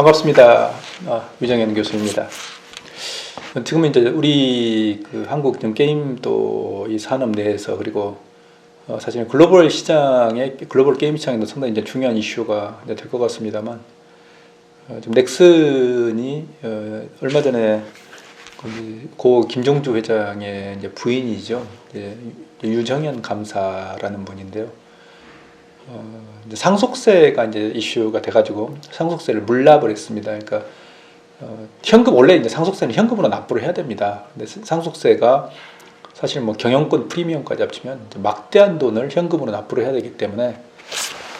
반갑습니다. 아, 위정현 교수입니다. 지금 이제 우리 그 한국 좀 게임 또 이 산업 내에서 그리고 어, 사실 글로벌 시장의 글로벌 게임 시장에도 상당히 이제 중요한 이슈가 될 것 같습니다만 어, 좀 넥슨이 어, 얼마 전에 고 김종주 회장의 이제 부인이죠. 이제 유정현 감사라는 분인데요. 어, 이제 상속세가 이제 이슈가 돼가지고 상속세를 물납을 했습니다. 그러니까 어, 현금 원래 이제 상속세는 현금으로 납부를 해야 됩니다. 근데 상속세가 사실 뭐 경영권 프리미엄까지 합치면 막대한 돈을 현금으로 납부를 해야 되기 때문에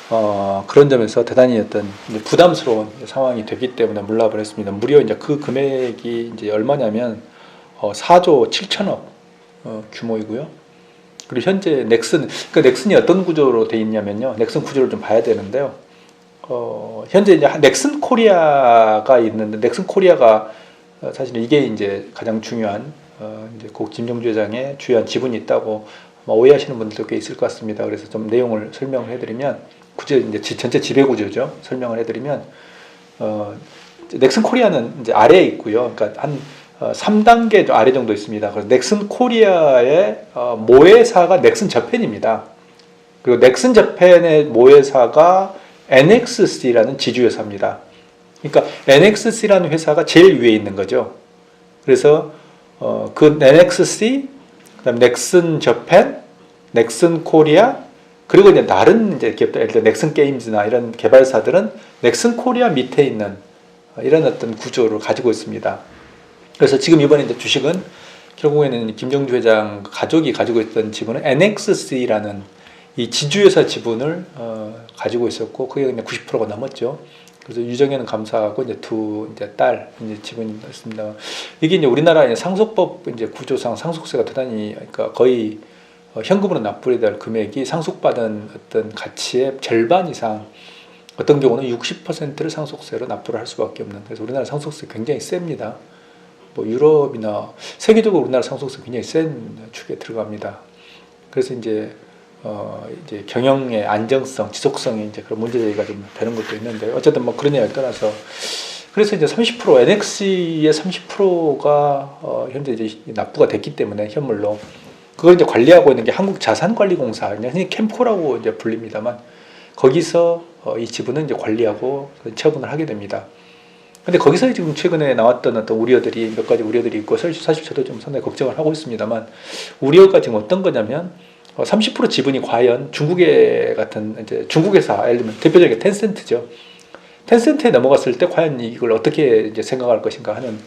어, 그런 점에서 대단히 어떤 부담스러운 상황이 되기 때문에 물납을 했습니다. 무려 이제 그 금액이 이제 얼마냐면 어, 4조 7천억 어, 규모이고요. 그리고 현재 넥슨, 그 넥슨이 어떤 구조로 돼 있냐면요. 넥슨 구조를 좀 봐야 되는데요. 어, 현재 이제 넥슨 코리아가 있는데 넥슨 코리아가 어, 사실은 이게 이제 가장 중요한 어, 이제 고 김정주 회장의 주요한 지분이 있다고 뭐 오해하시는 분들도 꽤 있을 것 같습니다. 그래서 좀 내용을 설명을 해드리면 구조 이제 지- 전체 지배 구조죠. 설명을 해드리면 어, 넥슨 코리아는 이제 아래에 있고요. 그러니까 한 어, 3단계 좀 아래 정도 있습니다. 그래서 넥슨 코리아의 어, 모회사가 넥슨 저펜입니다. 그리고 넥슨 저펜의 모회사가 NXC라는 지주회사입니다. 그러니까 NXC라는 회사가 제일 위에 있는 거죠. 그래서 어, 그 NXC, 그다음 넥슨 저펜, 넥슨 코리아, 그리고 이제 다른 이제 기업들, 예를 들어 넥슨 게임즈나 이런 개발사들은 넥슨 코리아 밑에 있는 어, 이런 어떤 구조를 가지고 있습니다. 그래서 지금 이번에 이제 주식은 결국에는 김정주 회장 가족이 가지고 있던 지분은 NXC라는 이 지주회사 지분을 어, 가지고 있었고 그게 그냥 90%가 넘었죠. 그래서 유정현 감사하고 이제 두 이제 딸 이제 지분이 있습니다. 이게 이제 우리나라 상속법 이제 구조상 상속세가 대단히 그러니까 거의 어, 현금으로 납부해야 될 금액이 상속받은 어떤 가치의 절반 이상 어떤 경우는 60%를 상속세로 납부를 할 수밖에 없는 그래서 우리나라 상속세 굉장히 셉니다. 뭐 유럽이나 세계적으로 우리나라 상속세 굉장히 센 축에 들어갑니다. 그래서 이제 어 이제 경영의 안정성, 지속성에 이제 그런 문제 제기가 좀 되는 것도 있는데 어쨌든 뭐 그런 얘기를 떠나서 그래서 이제 30% NX의 30%가 어 현재 이제 납부가 됐기 때문에 현물로 그걸 이제 관리하고 있는 게 한국자산관리공사, 흔히 캠코라고 이제 불립니다만 거기서 어, 이 지분은 이제 관리하고 처분을 하게 됩니다. 근데 거기서 지금 최근에 나왔던 어떤 우려들이 몇 가지 우려들이 있고 사실 저도 좀 상당히 걱정을 하고 있습니다만 우려가 지금 어떤 거냐면 어, 30% 지분이 과연 중국의 같은 이제 중국 회사 예를 들면 대표적인 텐센트죠. 텐센트에 넘어갔을 때 과연 이걸 어떻게 이제 생각할 것인가 하는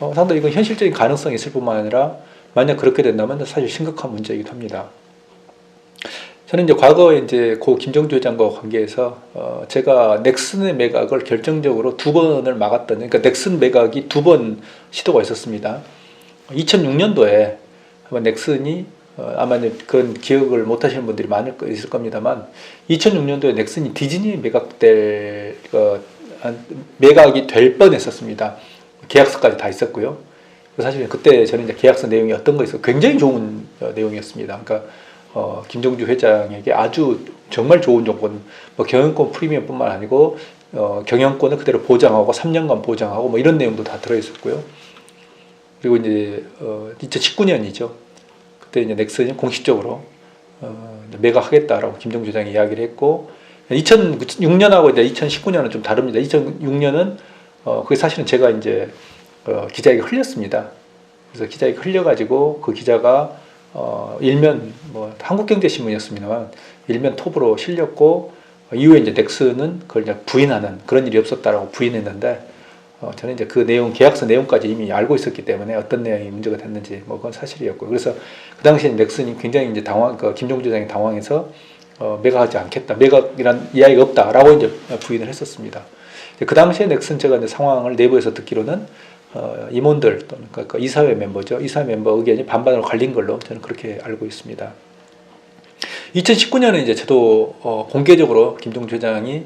어, 상당히 이건 현실적인 가능성이 있을 뿐만 아니라 만약 그렇게 된다면 사실 심각한 문제이기도 합니다. 저는 이제 과거에 이제 고 김정주 회장과 관계해서 어 제가 넥슨의 매각을 결정적으로 두 번을 막았던 그러니까 넥슨 매각이 두 번 시도가 있었습니다. 2006년도에 한번 넥슨이 어 아마 그건 기억을 못 하시는 분들이 많을 거 있을 겁니다만 2006년도에 넥슨이 디즈니 매각될 어, 한- 매각이 될 뻔했었습니다. 계약서까지 다 있었고요. 사실 그때 저는 이제 계약서 내용이 어떤 거 있어 굉장히 좋은 어, 내용이었습니다. 그러니까 어, 김정주 회장에게 아주 정말 좋은 조건, 뭐 경영권 프리미엄뿐만 아니고 어, 경영권을 그대로 보장하고 3년간 보장하고 뭐 이런 내용도 다 들어 있었고요. 그리고 이제 어, 2019년이죠. 그때 이제 넥슨이 공식적으로 어, 매각하겠다라고 김정주 회장이 이야기를 했고 2006년하고 이제 2019년은 좀 다릅니다. 2006년은 어, 그게 사실은 제가 이제 어, 기자에게 흘렸습니다. 그래서 기자에게 흘려가지고 그 기자가 어, 일면 뭐 한국경제신문이었습니다만 일면 톱으로 실렸고 어, 이후에 이제 넥슨은 그걸 이제 부인하는 그런 일이 없었다라고 부인했는데 어, 저는 이제 그 내용 계약서 내용까지 이미 알고 있었기 때문에 어떤 내용이 문제가 됐는지 뭐 그건 사실이었고 그래서 그 당시에 넥슨이 굉장히 이제 당황 그 김종주 회장이 당황해서 어, 매각하지 않겠다 매각이란 이야기가 없다라고 이제 부인을 했었습니다. 그 당시에 넥슨 제가 이제 상황을 내부에서 듣기로는 어, 임원들 또는 그, 그 이사회 멤버죠. 이사회 멤버 의견이 반반으로 갈린 걸로 저는 그렇게 알고 있습니다. 2019년에 이제 저도 어, 공개적으로 김종주 회장이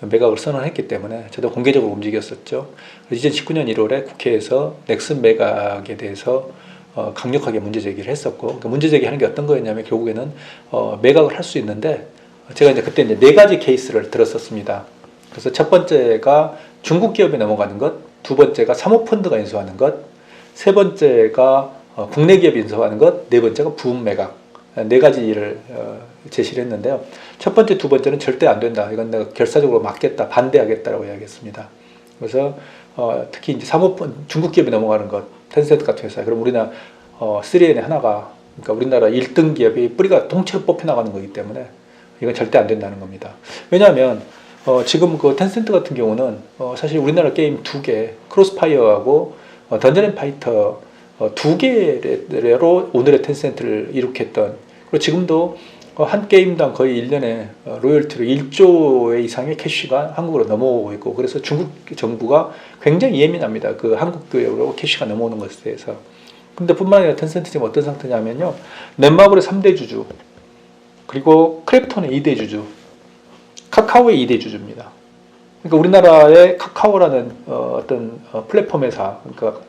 매각을 선언했기 때문에 저도 공개적으로 움직였었죠. 그래서 2019년 1월에 국회에서 넥슨 매각에 대해서 어, 강력하게 문제 제기를 했었고 그 문제 제기하는 게 어떤 거였냐면 결국에는 어, 매각을 할 수 있는데 제가 이제 그때 이제 네 가지 케이스를 들었었습니다. 그래서 첫 번째가 중국 기업에 넘어가는 것, 두 번째가 사모펀드가 인수하는 것, 세 번째가 어, 국내 기업이 인수하는 것, 네 번째가 부분 매각 어, 네 가지를 어, 제시를 했는데요. 첫 번째, 두 번째는 절대 안 된다. 이건 내가 결사적으로 막겠다, 반대하겠다라고 이야기했습니다. 그래서 어, 특히 이제 사모펀 중국 기업이 넘어가는 것, 텐센트 같은 회사, 그럼 우리나라 어, 3N의 하나가 그러니까 우리나라 1등 기업이 뿌리가 통째로 뽑혀 나가는 거기 때문에 이건 절대 안 된다는 겁니다. 왜냐하면 어, 지금 그 텐센트 같은 경우는 어, 사실 우리나라 게임 두 개, 크로스파이어하고 어, 던전 앤 파이터 어, 두 개로 오늘의 텐센트를 이룩했던 그리고 지금도 어, 한 게임당 거의 1년에 어, 로열티로 1조 이상의 캐시가 한국으로 넘어오고 있고 그래서 중국 정부가 굉장히 예민합니다. 그 한국 교육으로 캐시가 넘어오는 것에 대해서. 근데 뿐만 아니라 텐센트 지금 어떤 상태냐면요. 넷마블의 3대 주주 그리고 크랩톤의 2대 주주 카카오의 2대 주주입니다. 그러니까 우리나라의 카카오라는 어, 어떤 어, 플랫폼 회사 그러니까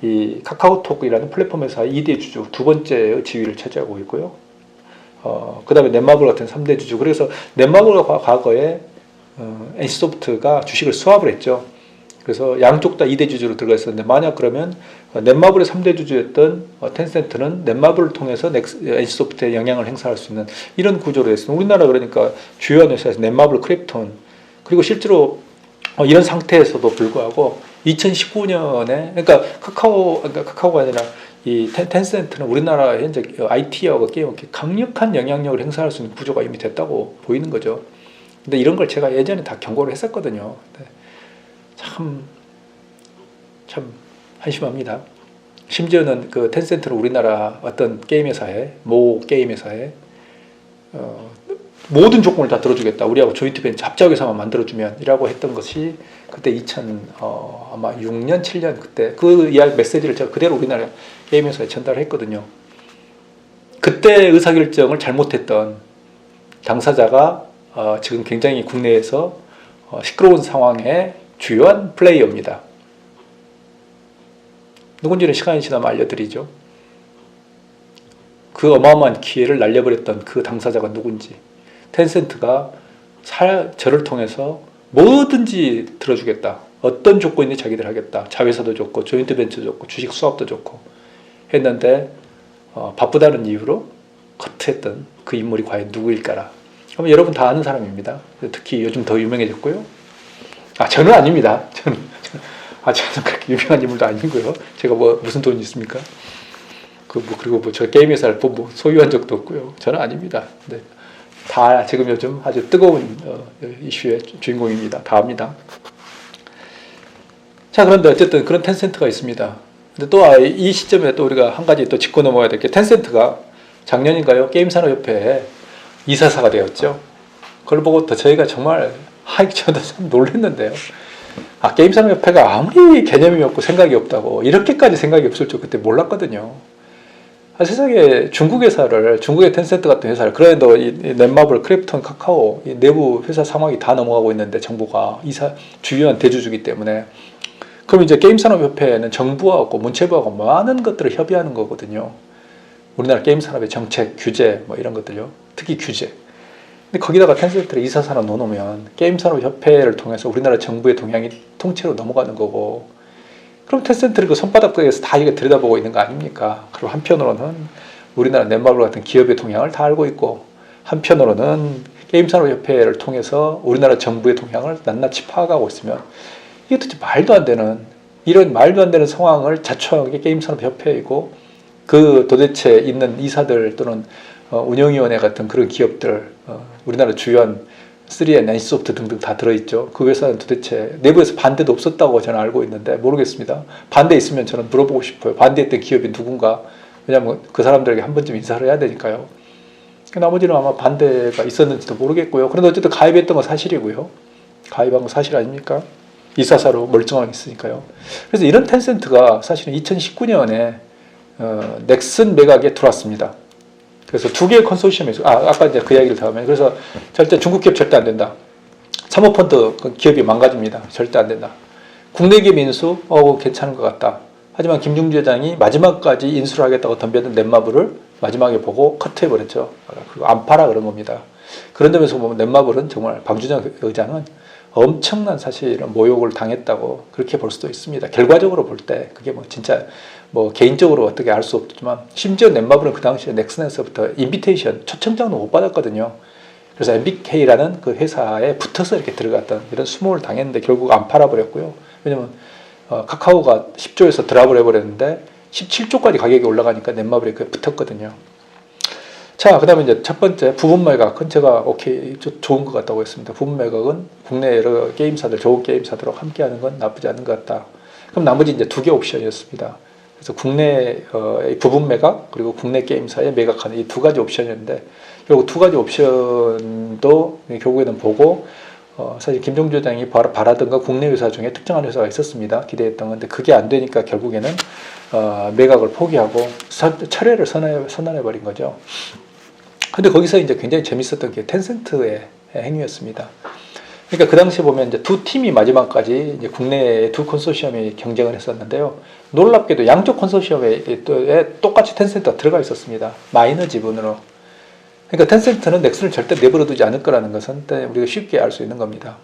이 카카오톡이라는 플랫폼 회사 2대 주주 두 번째 지위를 차지하고 있고요. 어, 그 다음에 넷마블 같은 3대 주주. 그래서 넷마블과 과- 과거에 어, NC소프트가 주식을 수합을 했죠. 그래서 양쪽 다 2대 주주로 들어가 있었는데 만약 그러면 어, 넷마블의 3대 주주였던 어, 텐센트는 넷마블을 통해서 넥스, NC소프트에 영향을 행사할 수 있는 이런 구조로 됐습니다. 우리나라 그러니까 주요한 회사에서 넷마블, 크립톤 그리고 실제로 어, 이런 상태에서도 불구하고 2019년에 그러니까 카카오 그러니까 카카오가 아니라 이 텐, 텐센트는 우리나라 현재 IT하고 게임 이렇게 강력한 영향력을 행사할 수 있는 구조가 이미 됐다고 보이는 거죠. 근데 이런 걸 제가 예전에 다 경고를 했었거든요. 참, 참 한심합니다. 심지어는 그 텐센트는 우리나라 어떤 게임 회사에, 모 게임 회사에, 어, 모든 조건을 다 들어주겠다. 우리하고 조인트 벤처 합작회사만 만들어주면 이라고 했던 것이 그때 2000, 어, 아마 6년, 7년 그때 그 이야기 메시지를 제가 그대로 우리나라 게임 회사에 전달을 했거든요. 그때 의사결정을 잘못했던 당사자가 어, 지금 굉장히 국내에서 어, 시끄러운 상황의 주요한 플레이어입니다. 누군지는 시간이 지나면 알려드리죠. 그 어마어마한 기회를 날려버렸던 그 당사자가 누군지. 텐센트가 사, 저를 통해서 뭐든지 들어주겠다. 어떤 조건이 자기들 하겠다. 자회사도 좋고, 조인트 벤처 좋고, 주식 수합도 좋고 했는데 어, 바쁘다는 이유로 커트했던 그 인물이 과연 누구일까라. 그러면 여러분 다 아는 사람입니다. 특히 요즘 더 유명해졌고요. 아 저는 아닙니다. 저는 아 저는 그렇게 유명한 인물도 아니고요. 제가 뭐 무슨 돈이 있습니까? 그 뭐 그리고 뭐 저 게임 회사를 뭐- 뭐 소유한 적도 없고요. 저는 아닙니다. 네. 다 지금 요즘 아주 뜨거운 어, 이슈의 주인공입니다. 다 압니다. 자 그런데 어쨌든 그런 텐센트가 있습니다. 근데 또 이 시점에 또 우리가 한 가지 또 짚고 넘어가야 될 게 텐센트가 작년인가요 게임산업협회에 이사사가 되었죠. 그걸 보고 또 저희가 정말 하이 저도 참 놀랐는데요. 아 게임산업협회가 아무리 개념이 없고 생각이 없다고 이렇게까지 생각이 없을 줄 그때 몰랐거든요. 아, 세상에 중국 회사를 중국의 텐센트 같은 회사를 그래도 이, 이 넷마블, 크래프톤, 카카오 이 내부 회사 상황이 다 넘어가고 있는데 정부가 이사 주요한 대주주기 때문에 그럼 이제 게임산업협회는 정부하고 문체부하고 많은 것들을 협의하는 거거든요. 우리나라 게임 산업의 정책, 규제 뭐 이런 것들요. 특히 규제. 근데 거기다가 텐센트를 이사 산업 넣어놓으면 게임 산업 협회를 통해서 우리나라 정부의 동향이 통째로 넘어가는 거고. 그럼 텐센트를 그 손바닥에서 다 이게 들여다보고 있는 거 아닙니까? 그리고 한편으로는 우리나라 넷마블 같은 기업의 동향을 다 알고 있고 한편으로는 게임 산업 협회를 통해서 우리나라 정부의 동향을 낱낱이 파악하고 있으면 이게 도대체 말도 안 되는 이런 말도 안 되는 상황을 자초한 게 게임 산업 협회이고 그 도대체 있는 이사들 또는 어, 운영위원회 같은 그런 기업들 어, 우리나라 주요한 3M, NC소프트 등등 다 들어있죠. 그 회사는 도대체 내부에서 반대도 없었다고 저는 알고 있는데 모르겠습니다. 반대 있으면 저는 물어보고 싶어요. 반대했던 기업이 누군가? 왜냐하면 그 사람들에게 한 번쯤 인사를 해야 되니까요. 그 나머지는 아마 반대가 있었는지도 모르겠고요. 그런데 어쨌든 가입했던 건 사실이고요. 가입한 건 사실 아닙니까? 이사사로 멀쩡하게 있으니까요. 그래서 이런 텐센트가 사실은 2019년에 어, 넥슨 매각에 들어왔습니다. 그래서 두 개의 컨소시엄이 있어요. 아, 아까 이제 그 이야기를 더 하면 그래서 절대 중국 기업 절대 안 된다. 사모펀드 그 기업이 망가집니다. 절대 안 된다. 국내 기업 인수 어 괜찮은 것 같다. 하지만 김중주 회장이 마지막까지 인수를 하겠다고 덤볐던 넷마블을 마지막에 보고 커트해 버렸죠. 그리고 안 팔아 그런 겁니다. 그런 점에서 보면 넷마블은 정말 방주장 의장은 엄청난 사실은 모욕을 당했다고 그렇게 볼 수도 있습니다. 결과적으로 볼 때 그게 뭐 진짜 뭐 개인적으로 어떻게 알 수 없지만 심지어 넷마블은 그 당시에 넥슨에서부터 인비테이션 초청장도 못 받았거든요. 그래서 MBK라는 그 회사에 붙어서 이렇게 들어갔던 이런 수모를 당했는데 결국 안 팔아버렸고요. 왜냐면 어, 카카오가 10조에서 드랍을 해버렸는데 17조까지 가격이 올라가니까 넷마블이 그에 붙었거든요. 자, 그 다음에 이제 첫 번째 부분 매각은 제가 오케이, 저- 좋은 것 같다고 했습니다. 부분 매각은 국내 여러 게임사들, 좋은 게임사들하고 함께 하는 건 나쁘지 않은 것 같다. 그럼 나머지 이제 두 개 옵션이었습니다. 그래서 국내 어, 이 부분 매각 그리고 국내 게임사에 매각하는 이 두 가지 옵션이었는데 결국 두 가지 옵션도 결국에는 보고 어, 사실 김종주 회장이 바- 바라던 건 국내 회사 중에 특정한 회사가 있었습니다. 기대했던 건데 그게 안 되니까 결국에는 어, 매각을 포기하고 선- 철회를 선언해, 선언해 버린 거죠. 근데 거기서 이제 굉장히 재밌었던 게 텐센트의 행위였습니다. 그러니까 그 당시에 보면 이제 두 팀이 마지막까지 이제 국내의 두 컨소시엄이 경쟁을 했었는데요. 놀랍게도 양쪽 컨소시엄에 똑같이 텐센트가 들어가 있었습니다. 마이너 지분으로. 그러니까 텐센트는 넥슨을 절대 내버려 두지 않을 거라는 것은 우리가 쉽게 알 수 있는 겁니다.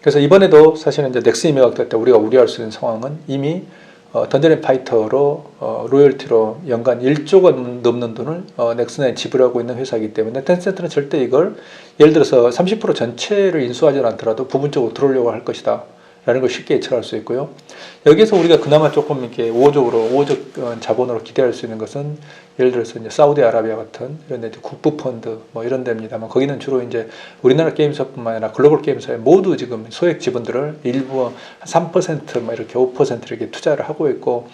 그래서 이번에도 사실은 이제 넥슨 이 매각될 때 우리가 우려할 수 있는 상황은 이미 어, 던전 파이터로 어, 로열티로 연간 1조가 넘는 돈을 어, 넥슨에 지불하고 있는 회사이기 때문에 텐센트는 절대 이걸 예를 들어서 30% 전체를 인수하지 않더라도 부분적으로 들어오려고 할 것이다. 라는 걸 쉽게 예측할 수 있고요. 여기서 우리가 그나마 조금 이렇게 우호적으로, 우호적 어, 자본으로 기대할 수 있는 것은 예를 들어서 이제 사우디아라비아 같은 이런 데 국부펀드 뭐 이런 데입니다만 거기는 주로 이제 우리나라 게임사뿐만 아니라 글로벌 게임사에 모두 지금 소액 지분들을 일부 한 3%뭐 이렇게 5% 이렇게 투자를 하고 있고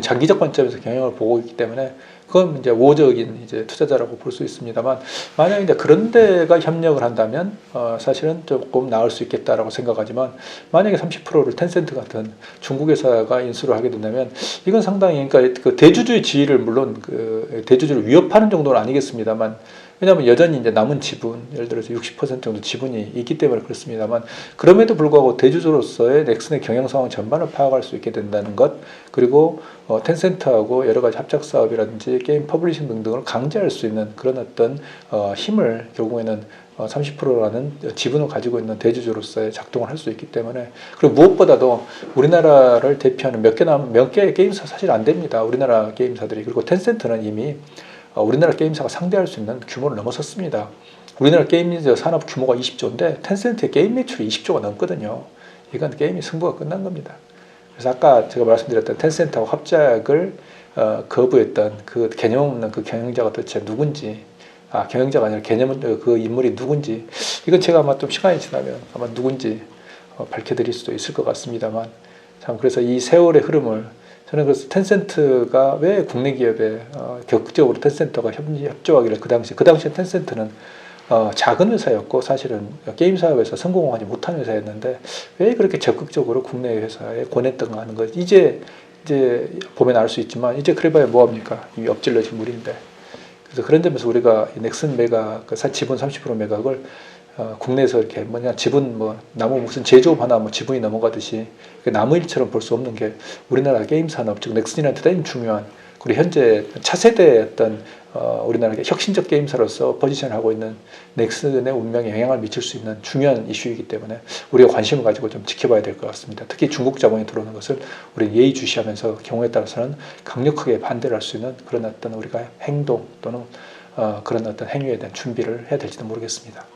장기적 관점에서 경영을 보고 있기 때문에 그건 이제 우호적인 이제 투자자라고 볼 수 있습니다만 만약 이제 그런 데가 협력을 한다면 어 사실은 조금 나을 수 있겠다라고 생각하지만 만약에 30%를 텐센트 같은 중국 회사가 인수를 하게 된다면 이건 상당히 그러니까 그 대주주의 지위를 물론 그 대주주를 위협하는 정도는 아니겠습니다만 왜냐하면 여전히 이제 남은 지분, 예를 들어서 60% 정도 지분이 있기 때문에 그렇습니다만 그럼에도 불구하고 대주주로서의 넥슨의 경영 상황 전반을 파악할 수 있게 된다는 것 그리고 어, 텐센트하고 여러 가지 합작 사업이라든지 게임 퍼블리싱 등등을 강제할 수 있는 그런 어떤 어, 힘을 결국에는 어, 30%라는 지분을 가지고 있는 대주주로서의 작동을 할 수 있기 때문에 그리고 무엇보다도 우리나라를 대표하는 몇 개 남, 몇 개의 게임사 사실 안 됩니다. 우리나라 게임사들이 그리고 텐센트는 이미 어, 우리나라 게임사가 상대할 수 있는 규모를 넘어섰습니다. 우리나라 게임 산업 규모가 20조인데 텐센트의 게임 매출이 20조가 넘거든요. 이건 게임이 승부가 끝난 겁니다. 그래서 아까 제가 말씀드렸던 텐센트하고 합작을 어, 거부했던 그 개념 없는 그 경영자가 도대체 누군지 아 경영자가 아니라 개념 없는 그 인물이 누군지 이건 제가 아마 좀 시간이 지나면 아마 누군지 어, 밝혀드릴 수도 있을 것 같습니다만 참 그래서 이 세월의 흐름을 저는 그래서 텐센트가 왜 국내 기업에 어, 적극적으로 텐센트가 협, 협조하기를 그 당시 그 당시에 텐센트는 어, 작은 회사였고 사실은 게임 사업에서 성공하지 못한 회사였는데 왜 그렇게 적극적으로 국내 회사에 권했던가 하는 것 이제 이제 보면 알 수 있지만 이제 그래봐야 뭐합니까? 이미 엎질러진 물인데. 그래서 그런 점에서 우리가 이 넥슨 매각 그 사- 지분 30% 매각을 어, 국내에서 이렇게 뭐냐 지분 뭐 나무 무슨 제조업 하나 뭐 지분이 넘어가듯이 그 나무 일처럼 볼 수 없는 게 우리나라 게임 산업 즉 넥슨이한테 대단히 중요한 그리고 현재 차세대의 어떤 어, 우리나라 혁신적 게임사로서 포지션을 하고 있는 넥슨의 운명에 영향을 미칠 수 있는 중요한 이슈이기 때문에 우리가 관심을 가지고 좀 지켜봐야 될 것 같습니다. 특히 중국 자본이 들어오는 것을 우리 예의주시하면서 경우에 따라서는 강력하게 반대를 할 수 있는 그런 어떤 우리가 행동 또는 어, 그런 어떤 행위에 대한 준비를 해야 될지도 모르겠습니다.